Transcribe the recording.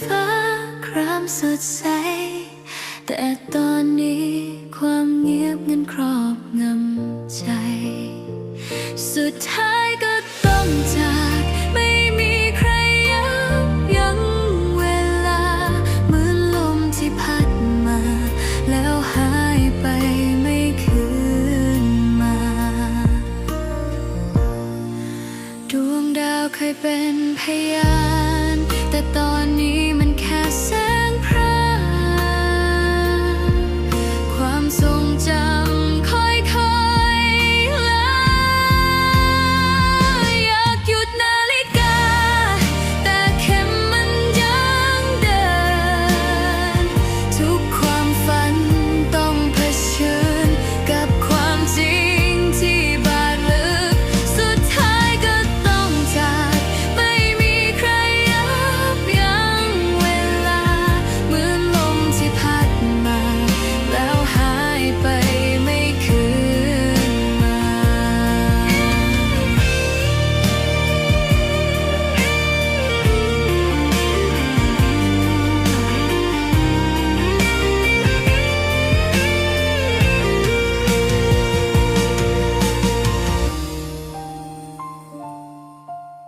ฝ้าความสดใส แต่ตอนนี้ความเงียบเงันครอบงำใจ สุดท้ายก็ต้องจากไม่มีใครยับยั้งเวลาเหมือนลมที่พัดมา แล้วหายไปไม่คืนมา ดวงดาวเคยเป็นพยาน แต่